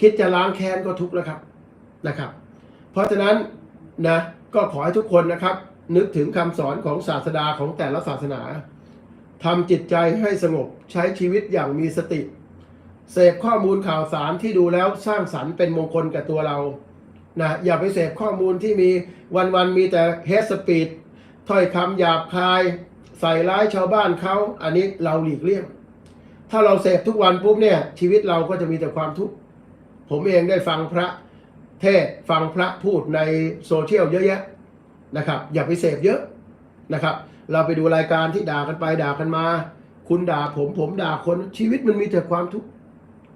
คิดจะล้างแค้นก็ทุกข์แล้วครับนะครับ เพราะฉะนั้นนะก็ขอให้ทุกคนนะครับ นึกถึงคำสอนของศาสดาของแต่ละศาสนาทำจิตใจให้สงบใช้ชีวิตอย่างมีสติ เสพข้อมูลข่าวสารที่ดูแล้วสร้างสรรค์เป็นมงคลกับตัวเรานะอย่าไปเสพข้อมูลที่มีวันๆมีแต่เฮสปีดถ้อยคำหยาบคาย ใส่ร้ายชาวบ้านเขาอันนี้เราหลีกเลี่ยง ถ้าเราเสพทุกวันปุ๊บเนี่ยชีวิตเราก็จะมีแต่ความทุกข์ ผมเองได้ฟังพระเทศฟังพระพูดในโซเชียลเยอะแยะนะครับอย่าไปเสพเยอะนะครับ เราไปดูรายการที่ด่ากันไปด่ากันมา คุณด่าผมผมด่าคนชีวิตมันมีแต่ความทุกข์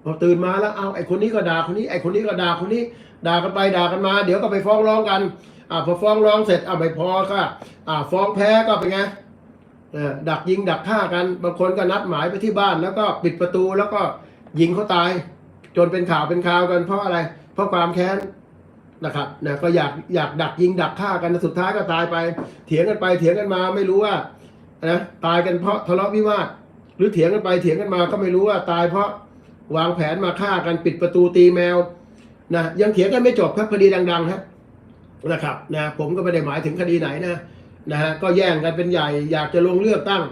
พอตื่นมาแล้วเอาไอ้คนนี้ก็ด่าคนนี้ไอ้คนนี้ก็ด่าคนนี้ ด่ากันไปด่ากันมา เดี๋ยวก็ไปฟ้องร้องกันอ่าพอฟ้องร้องเสร็จอ่าไม่พอก็อ่าฟ้องแพ้ก็เป็นไงดักยิงดักฆ่ากันบางคนก็นัดหมายไปที่บ้านแล้วก็ปิดประตูแล้วก็ยิงเขาตาย จนเป็นข่าวเป็นข่าวกันเพราะอะไร เพราะความแค้นนะครับนะก็อยากอยากดักยิงดักฆ่ากันสุดท้ายก็ตายไป เถียงกันไปเถียงกันมาไม่รู้ว่านะตายกันเพราะทะเลาะวิวาทหรือเถียงกันไปเถียงกันมาก็ไม่รู้ว่าตายเพราะวางแผนมาฆ่ากันปิดประตูตีแมวนะยังเถียงกันไม่จบครับคดีดังๆครับนะครับนะผมก็ไม่ได้หมายถึงคดีไหนนะนะฮะก็แย่งกันเป็นใหญ่ อยากจะลงเลือกตั้ง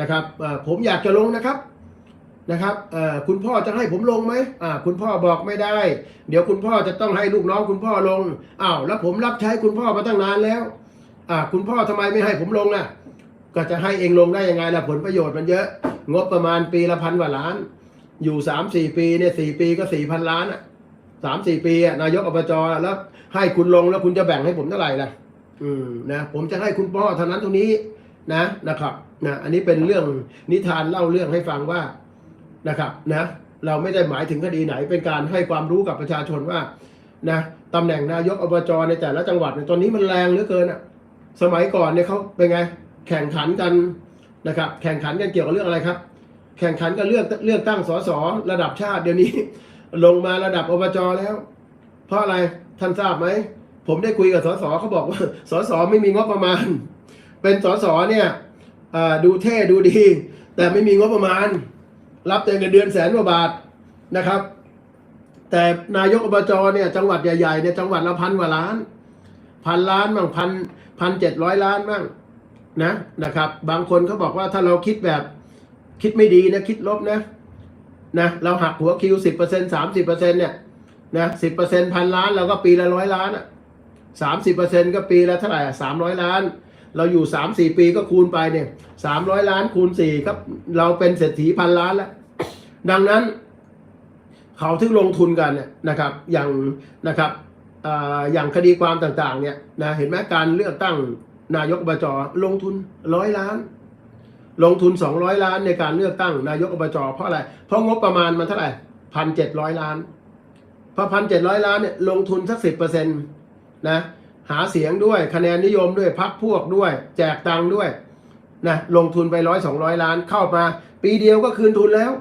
นะครับผมอยากจะลงนะครับ นะครับคุณพ่อจะให้ผมลงไหมคุณพ่อบอกไม่ได้ เดี๋ยวคุณพ่อจะต้องให้ลูกน้องคุณพ่อลงอ้าวแล้วผมรับใช้คุณพ่อมาตั้งนานแล้วคุณพ่อทำไมไม่ให้ผมลงล่ะ ก็จะให้เองลงได้ยังไงล่ะผลประโยชน์มันเยอะ งบประมาณปีละพันกว่าล้าน อยู่สามสี่ปีเนี่ยสี่ปีก็สี่พันล้านอะสามสี่ปีอะนายกอบจแล้ว ให้คุณลงแล้วคุณจะแบ่งให้ผมเท่าไหร่ล่ะ อืมนะผมจะให้คุณพ่อเท่านั้นเท่านี้นะนะครับนะอันนี้เป็นเรื่องนิทานเล่าเรื่องให้ฟังว่า นะครับนะเราไม่ได้หมายถึงคดีไหนเป็นการให้ความรู้กับประชาชนว่านะตำแหน่งนายกอบจในแต่ละจังหวัดเนี่ยตอนนี้มันแรงเหลือเกินอะสมัยก่อนเนี่ยเขาเป็นไงแข่งขันกันนะครับแข่งขันกันเกี่ยวกับเรื่องอะไรครับ แข่งขันกันเลือกเลือกตั้งสสระดับชาติเดี๋ยวนี้ ลงมาระดับอบจแล้ว เพราะอะไรท่านทราบไหมผมได้คุยกับสสเขาบอกว่าสสไม่มีงบประมาณ เป็นสสเนี่ยดูเท่ดูดี แต่ไม่มีงบประมาณ รับแต่เงินเดือนแสนกว่าบาทนะครับ แต่นายกอบจเนี่ยจังหวัดใหญ่ๆเนี่ยจังหวัดละพันกว่าล้านพันล้านบ้างพันพันเจ็ดร้อยล้านบ้างนะนะครับ บางคนเขาบอกว่าถ้าเราคิดแบบคิดไม่ดีนะคิดลบนะนะเราหักหัวคิวสิบเปอร์เซ็นสามสิบเปอร์เซ็นเนี่ยนะสิบเปอร์เซ็นพันล้านเราก็ปีละร้อยล้านอะสามสิบเปอร์เซ็นก็ปีละเท่าไหร่สามร้อยล้าน เราอยู่สามสี่ปีก็คูณไปเนี่ยสามร้อยล้านคูณสี่ครับเราเป็นเศรษฐีพันล้านแล้ว ดังนั้น เขาถึงลงทุนกันเนี่ยนะครับ อย่างนะครับออย่างคดีความต่างๆเนี่ยนะเห็นไหมการเลือกตั้งนายกอบจลงทุนร้อยล้าน ลงทุนสองร้อยล้านในการเลือกตั้งนายกอบจเพราะอะไร เพราะงบประมาณมันเท่าไหร่พันเจ็ดร้อยล้านพอพันเจ็ดร้อยล้านเนี่ยลงทุนสักสิบเปอร์เซ็นต์นะ หาเสียงด้วยคะแนนนิยมด้วยพักพวกด้วย แจกตังค์ด้วยนะลงทุนไปร้อยสองร้อยล้านเข้ามา ปีเดียวก็คืนทุนแล้ว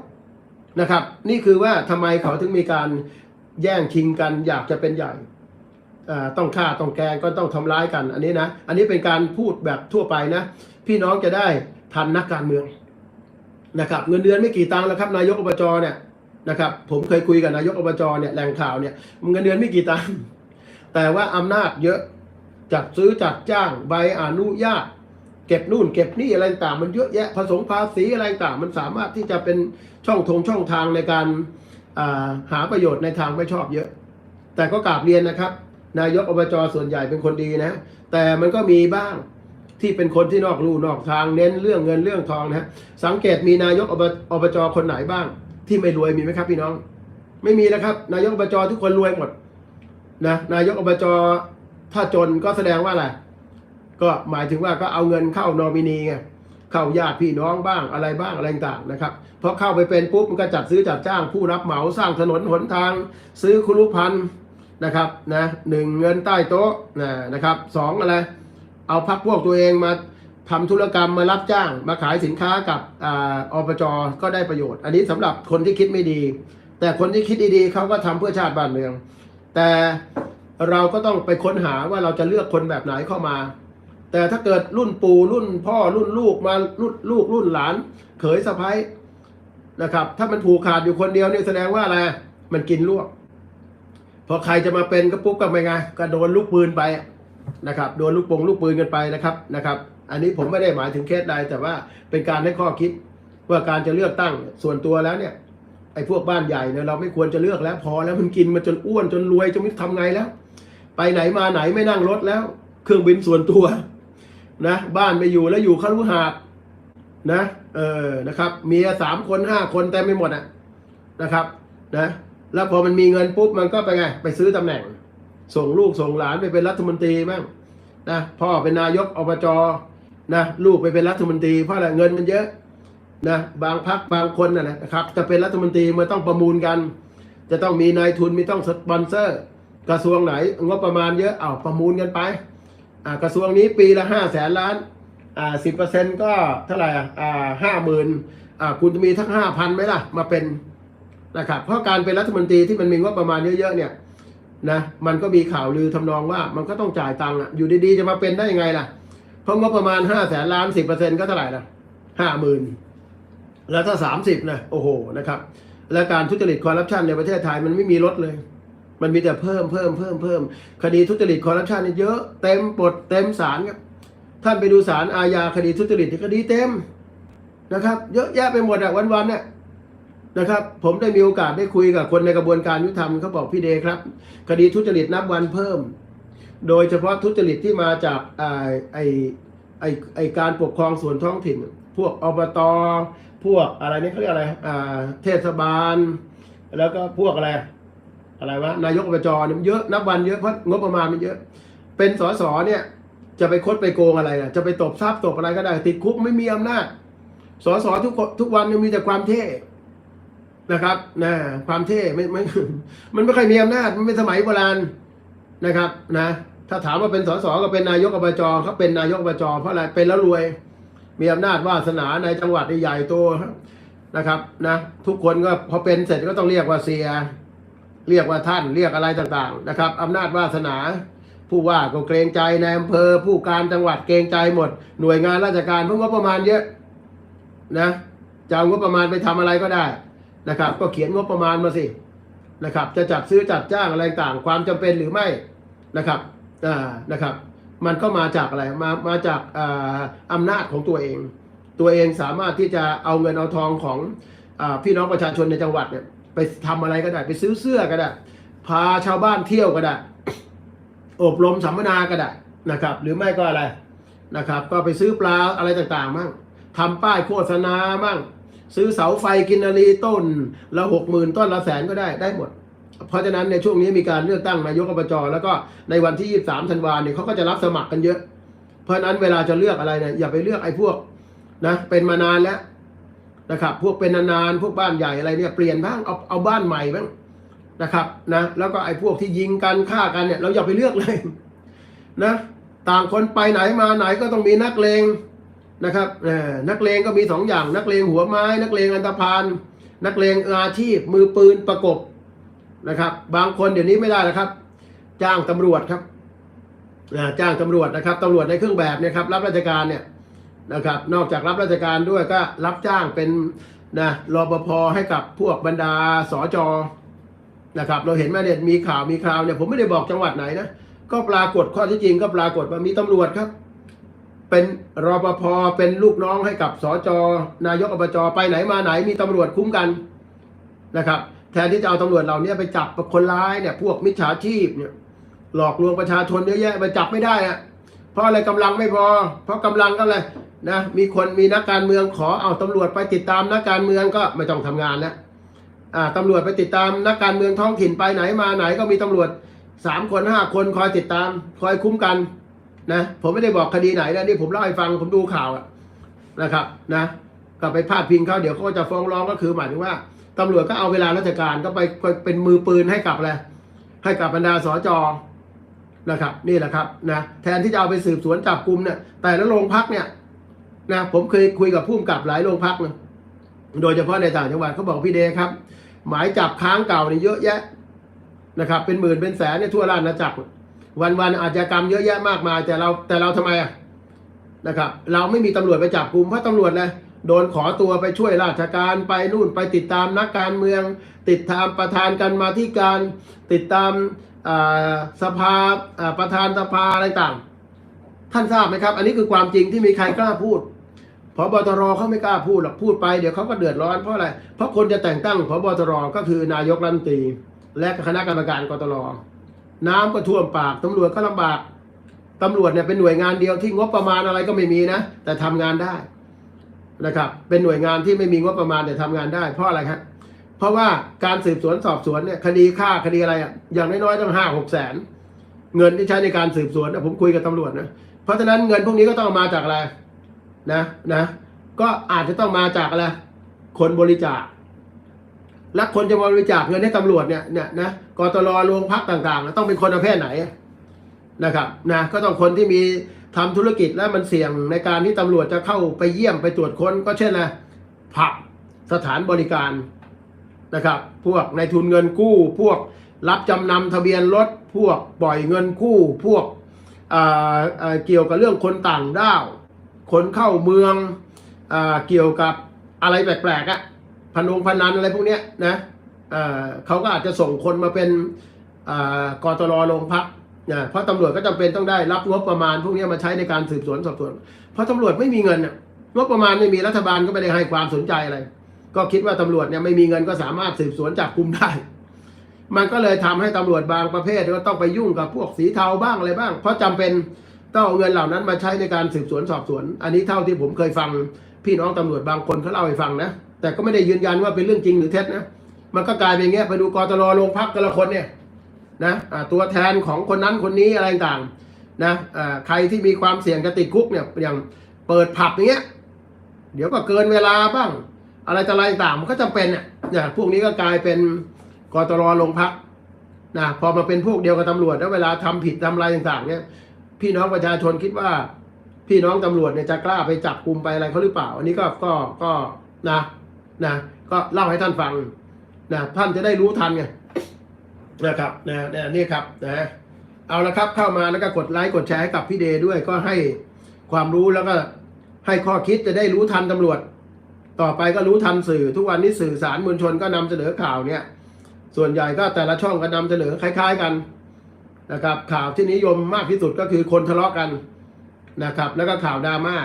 นะครับ นี่คือว่าทำไมเขาถึงมีการแย่งชิงกันอยากจะเป็นใหญ่ต้องฆ่าต้องแกล้งก็ต้องทำร้ายกันอันนี้นะอันนี้เป็นการพูดแบบทั่วไปนะ พี่น้องจะได้ทันนักการเมืองนะครับ เงินเดือนไม่กี่ตังค์แล้วครับนายกอบจเนี่ยนะครับ ผมเคยคุยกับนายกอบจเนี่ยแหล่งข่าวเนี่ยเงินเดือนไม่กี่ตังค์แต่ว่าอำนาจเยอะ จัดซื้อจัดจ้างใบอนุญาต เก็บนู่นเก็บนี่อะไรต่างมันเยอะแยะผสมภาษีอะไรต่างมันสามารถที่จะเป็นช่องทงช่องทางในการาหาประโยชน์ในทางไม่ชอบเยอะ แต่ก็กราบเรียนนะครับ นายกอบจส่วนใหญ่เป็นคนดีนะ แต่มันก็มีบ้างที่เป็นคนที่นอกลู่นอกทางเน้นเรื่องเงินเรื่องทองนะสังเกตมีนายกอบอบจคนไหนบ้าง ที่ไม่รวยมีไหมครับพี่น้อง ไม่มีนะครับ นายกอบจทุกคนรวยหมดนะนายกอบจ ถ้าจนก็แสดงว่าอะไรก็หมายถึงว่าก็เอาเงินเข้านอมินีไงเข้าญาติพี่น้องบ้างอะไรบ้างอะไรต่างนะครับพอเข้าไปเป็นปุ๊บมันก็จัดซื้อจัดจ้างผู้รับเหมาสร้างถนนหนทาง ซื้อคุรุพันธ์นะครับนะหนึ่งเงินใต้โต๊ะนะนะครับสองอะไร เอาพักพวกตัวเองมาทำธุรกรรมมารับจ้าง มาขายสินค้ากับออบจก็ได้ประโยชน์ อันนี้สำหรับคนที่คิดไม่ดี แต่คนที่คิดดีๆเขาก็ทำเพื่อชาติบ้านเมือง แต่ เราก็ต้องไปค้นหาว่าเราจะเลือกคนแบบไหนเข้ามา แต่ถ้าเกิดรุ่นปู่รุ่นพ่อรุ่นลูกมารุ่นลูกรุ่นหลาน เขยสะพ้ายนะครับ ถ้ามันผูกขาดอยู่คนเดียวนี่แสดงว่าอะไรมันกินรวบพอใครจะมาเป็นก็ปุ๊บก็ไม่ไงก็โดนลูกปืนไปนะครับ โดนลูกปงลูกปืนกันไปนะครับนะครับ อันนี้ผมไม่ได้หมายถึงเคสใดแต่ว่าเป็นการให้ข้อคิดว่าการจะเลือกตั้งส่วนตัวแล้วเนี่ยไอ้พวกบ้านใหญ่เนี่ยเราไม่ควรจะเลือกแล้ว พอแล้วมันกินมาจนอ้วนจนรวยจนไม่ทำไงแล้ว ไปไหนมาไหนไม่นั่งรถแล้ว เครื่องบินส่วนตัวนะบ้านไม่อยู่แล้วอยู่คฤหาสน์นะเออนะครับ เมียสามคนห้าคนแต่ไม่หมดอะนะครับนะแล้วพอมันมีเงินปุ๊บมันก็ไปไง ไปซื้อตำแหน่ง ส่งลูกส่งหลานไปเป็นรัฐมนตรีบ้างนะพ่อเป็นนายกอบจนะลูกไปเป็นรัฐมนตรีเพราะอะไรเงินมันเยอะนะบางพักบางคนนะนะครับจะเป็นรัฐมนตรีมันต้องประมูลกัน จะต้องมีนายทุนมีต้องสปอนเซอร์ กระทรวงไหนงบประมาณเยอะเอาประมูลกันไปอ่ากระทรวงนี้ปีละห้าแสนล้านอ่าสิบเปอร์เซ็นก็เท่าไหร่อ่าห้าหมื่นอ่าคุณจะมีทั้งห้าพันไหมล่ะมาเป็นนะครับเพราะการเป็นรัฐมนตรีที่มันมีงบประมาณเยอะๆเนี่ยนะมันก็มีข่าวลือทำนองว่ามันก็ต้องจ่ายตังค์อะอยู่ดีๆจะมาเป็นได้ยังไงล่ะเพราะงบประมาณห้าแสนล้านสิบเปอร์เซ็นก็เท่าไหร่ล่ะห้าหมื่นแล้วถ้าสามสิบนะโอ้โหนะครับและการทุจริตคอร์รัปชันในประเทศไทยมันไม่มีลดเลย มันมีแต่เพิ่มเพิ่มเพิ่มเพิ่มคดีทุจริตคอร์รัปชันนี่เยอะเต็มปดเต็มศาลครับ ท่านไปดูศาลอาญาคดีทุจริตที่คดีเต็มนะครับ เยอะแยะไปหมดอะวันๆเนี่ยนะครับ ผมได้มีโอกาสได้คุยกับคนในกระบวนการยุติธรรมเขาบอกพี่เดชครับ คดีทุจริตนับวันเพิ่ม โดยเฉพาะทุจริตที่มาจากไอ้ไอ้ไอ้ไอ้การปกครองส่วนท้องถิ่น พวกอบตพวกอะไรนี่เขาเรียกอะไรอ่าเทศบาล แล้วก็พวกอะไร อะไรวะนายกอบจเนี่ยมันเยอะนับวันเยอะเพราะงบประมาณมันเยอะ เป็นสสเนี่ย จะไปคดไปโกงอะไรนะจะไปตบทรัพย์ตบอะไรก็ได้ ติดคุกไม่มีอำนาจสสทุกทุกวันยังมีแต่ความเท่นะครับนะความเท่ไม่ไม่มันไม่เคยมีอำนาจมันเป็นสมัยโบราณนะครับ นะ ถ้าถามว่าเป็นสสก็เป็นนายกอบจเขาเป็นนายกอบจเพราะอะไรเป็นแล้วรวย มีอำนาจวาสนาในจังหวัดใหญ่โตนะครับ นะ ทุกคนก็พอเป็นเสร็จก็ต้องเรียกว่าเสีย เรียกว่าท่านเรียกอะไรต่างๆนะครับอำนาจวาสนา ผู้ว่าก็เกรงใจในอำเภอ ผู้การจังหวัดเกรงใจหมด หน่วยงานราชการเพิ่งงบประมาณเยอะนะจะเอางบประมาณไปทำอะไรก็ได้นะครับ ก็เขียนงบประมาณมาสินะครับ จะจัดซื้อจัดจ้างอะไรต่างความจำเป็นหรือไม่นะครับอ่านะครับ มันก็มาจากอะไรมามาจากอ่าอำนาจของตัวเอง ตัวเองสามารถที่จะเอาเงินเอาทองของอาพี่น้องประชาชนในจังหวัดเนี่ย ไปทำอะไรก็ได้ ไปซื้อเสื้อก็ได้ พาชาวบ้านเที่ยวก็ได้ อบรมสัมมนาก็ได้นะครับ หรือไม่ก็อะไรนะครับ ก็ไปซื้อปลาอะไรต่างๆมั่งทำป้ายโฆษณามั่งซื้อเสาไฟกินนารีต้นละหกหมื่นต้นละแสนก็ได้ได้หมด เพราะฉะนั้นในช่วงนี้มีการเลือกตั้งนายกอบจแล้วก็ในวันที่ 23ธันวาเนี่ยเขาก็จะรับสมัครกันเยอะ เพราะฉะนั้นเวลาจะเลือกอะไรเนี่ยอย่าไปเลือกไอ้พวกนะเป็นมานานแล้ว นะครับ พวกเป็นนานๆพวกบ้านใหญ่อะไรเนี่ยเปลี่ยนบ้างเอาเอาบ้านใหม่บ้างนะครับนะแล้วก็ไอ้พวกที่ยิงกันฆ่ากันเนี่ยเราอย่าไปเลือกเลยนะต่างคนไปไหนมาไหนก็ต้องมีนักเลงนะครับนักเลงก็มีสองอย่าง นักเลงหัวไม้ นักเลงอันธพาลนักเลงอาชีพมือปืนประกบนะครับ บางคนเดี๋ยวนี้ไม่ได้แล้วครับ จ้างตำรวจครับจ้างตำรวจนะครับตำรวจในเครื่องแบบเนี่ยครับรับราชการเนี่ย นะครับ นอกจากรับราชการด้วยก็รับจ้างเป็นนะรปภให้กับพวกบรรดาสจนะครับ เราเห็นไหมเนี่ยมีข่าวมีข่าวเนี่ยผมไม่ได้บอกจังหวัดไหนนะก็ปรากฏข้อที่จริงก็ปรากฏว่ามีตำรวจครับ เป็นรปภเป็นลูกน้องให้กับสจนายกอบจไปไหนมาไหนมีตำรวจคุ้มกันนะครับ แทนที่จะเอาตำรวจเหล่านี้ไปจับคนร้ายเนี่ยพวกมิจฉาชีพเนี่ยหลอกลวงประชาชนเยอะแยะไปจับไม่ได้อะเพราะอะไรกำลังไม่พอ เพราะกำลังก็เลย นะมีคนมีนักการเมืองขอเอาตำรวจไปติดตามนักการเมืองก็ไม่ต้องทำงานแล้วตำรวจไปติดตามนักการเมืองท้องถิ่นไปไหนมาไหนก็มีตำรวจสามคนห้าคนคอยติดตาม คอยคุ้มกันนะผมไม่ได้บอกคดีไหนนะนี่ผมเล่าให้ฟังผมดูข่าวนะครับนะก็ไปพาดพิงเขาเดี๋ยวเขาก็จะฟ้องร้องก็คือหมายถึงว่าตำรวจก็เอาเวลาราชการก็ไปไปเป็นมือปืนให้กับอะไรให้กับบรรดาสจนะครับ นี่แหละครับนะแทนที่จะเอาไปสืบสวนจับกลุ่มเนี่ยแต่ละโรงพักเนี่ย นะผมเคยคุยกับผู้กำกับหลายโรงพักนะโดยเฉพาะในต่างจังหวัดเขาบอกพี่เดครับ หมายจับค้างเก่าเนี่ยเยอะแยะนะครับ เป็นหมื่นเป็นแสนเนี่ยทั่วราชอาณาจักรวันวันๆอาชญากรรมเยอะแยะมากมาย แต่เราแต่เราทำไมอะนะครับ เราไม่มีตำรวจไปจับกลุ่มเพราะตำรวจเลยโดนขอตัวไปช่วยราชการไปนู่นไปติดตามนักการเมือง ติดตามประธานกันมาที่การติดตามสภาประธานสภาอะไรต่าง ท่านทราบไหมครับ อันนี้คือความจริงที่มีใครกล้าพูด พบตรเขาไม่กล้าพูดหรอกพูดไปเดี๋ยวเขาก็เดือดร้อนเพราะอะไร เพราะคนจะแต่งตั้งพบตรก็คือนายกรัฐมนตรี และคณะกรรมการกตรน้ำก็ท่วมปากตำรวจก็ลำบากตำรวจเนี่ยเป็นหน่วยงานเดียวที่งบประมาณอะไรก็ไม่มีนะ แต่ทำงานได้นะครับ เป็นหน่วยงานที่ไม่มีงบประมาณแต่ทำงานได้ เพราะอะไรครับเพราะว่าการสืบสวนสอบสวนเนี่ยคดีฆ่าคดีอะไรอะอย่างน้อยๆต้องห้าหกแสนเงินที่ใช้ในการสืบสวนนะผมคุยกับตำรวจนะเพราะฉะนั้นเงินพวกนี้ก็ต้องมาจากอะไร นะนะก็อาจจะต้องมาจากอะไรคนบริจาค และคนจะบริจาคเงินให้ตำรวจเนี่ยเนี่ยนะกตรโรงพักต่างๆ ต้องเป็นคนประเภทไหนนะครับนะก็ต้องคนที่มีทำธุรกิจและมันเสี่ยงในการที่ตำรวจจะเข้าไปเยี่ยมไปตรวจค้น ก็เช่นอะผับสถานบริการนะครับ พวกในทุนเงินกู้ พวกรับจำนำทะเบียนรถ พวกปล่อยเงินกู้ พวกเกี่ยวกับเรื่องคนต่างด้าว คนเข้าเมืองอเกี่ยวกับอะไรแปลกๆอะพนงพนันอะไรพวกเนี้ยนะเขาก็อาจจะส่งคนมาเป็นอ่ากตรโรงพักนะเพราะตำรวจก็จำเป็นต้องได้รับงบประมาณพวกนี้มาใช้ในการสืบสวนสอบสวน เพราะตำรวจไม่มีเงินน่ะงบประมาณไม่มีรัฐบาลก็ไม่ได้ให้ความสนใจอะไร ก็คิดว่าตำรวจเนี่ยไม่มีเงินก็สามารถสืบสวนจับกลุ่มได้ มันก็เลยทำให้ตำรวจบางประเภทก็ต้องไปยุ่งกับพวกสีเทาบ้างอะไรบ้าง เพราะจำเป็น ต้องเอาเงินเหล่านั้นมาใช้ในการสืบสวนสอบสวน อันนี้เท่าที่ผมเคยฟังพี่น้องตำรวจบางคนเขาเล่าให้ฟังนะ แต่ก็ไม่ได้ยืนยันว่าเป็นเรื่องจริงหรือเท็จนะ มันก็กลายเป็นอย่างเงี้ยไปดูกรตรโรงพักแต่ละคนเนี่ยนะตัวแทนของคนนั้นคนนี้อะไรต่างนะใครที่มีความเสี่ยงจะติดคุกเนี่ยอย่างเปิดผับอย่างเงี้ยเดี๋ยวก็เกินเวลาบ้าง อะไรต่ออะไรต่างมันก็จำเป็นเนี่ยพวกนี้ก็กลายเป็นกรตรโรงพักนะพอมาเป็นพวกเดียวกับตำรวจแล้วเวลาทำผิดทำอะไรต่างๆเนี่ย พี่น้องประชาชนคิดว่า พี่น้องตำรวจเนี่ยจะกล้าไปจับกลุ่มไปอะไรเขาหรือเปล่า อันนี้ก็ก็ก็นะนะก็เล่าให้ท่านฟังนะท่านจะได้รู้ทันไงนะครับนะนะนี่ครับนะเอาละครับเข้ามาแล้วก็กดไลค์กดแชร์ให้กับพี่เดย์ด้วยก็ให้ความรู้แล้วก็ให้ข้อคิดจะได้รู้ทันตำรวจ ต่อไปก็รู้ทันสื่อ ทุกวันนี้สื่อสารมวลชนก็นำเสนอข่าวเนี่ย ส่วนใหญ่ก็แต่ละช่องก็นำเสนอคล้าย ๆ กัน นะครับข่าวที่นิยมมากที่สุดก็คือคนทะเลาะกันนะครับแล้วก็ข่าวดราม่า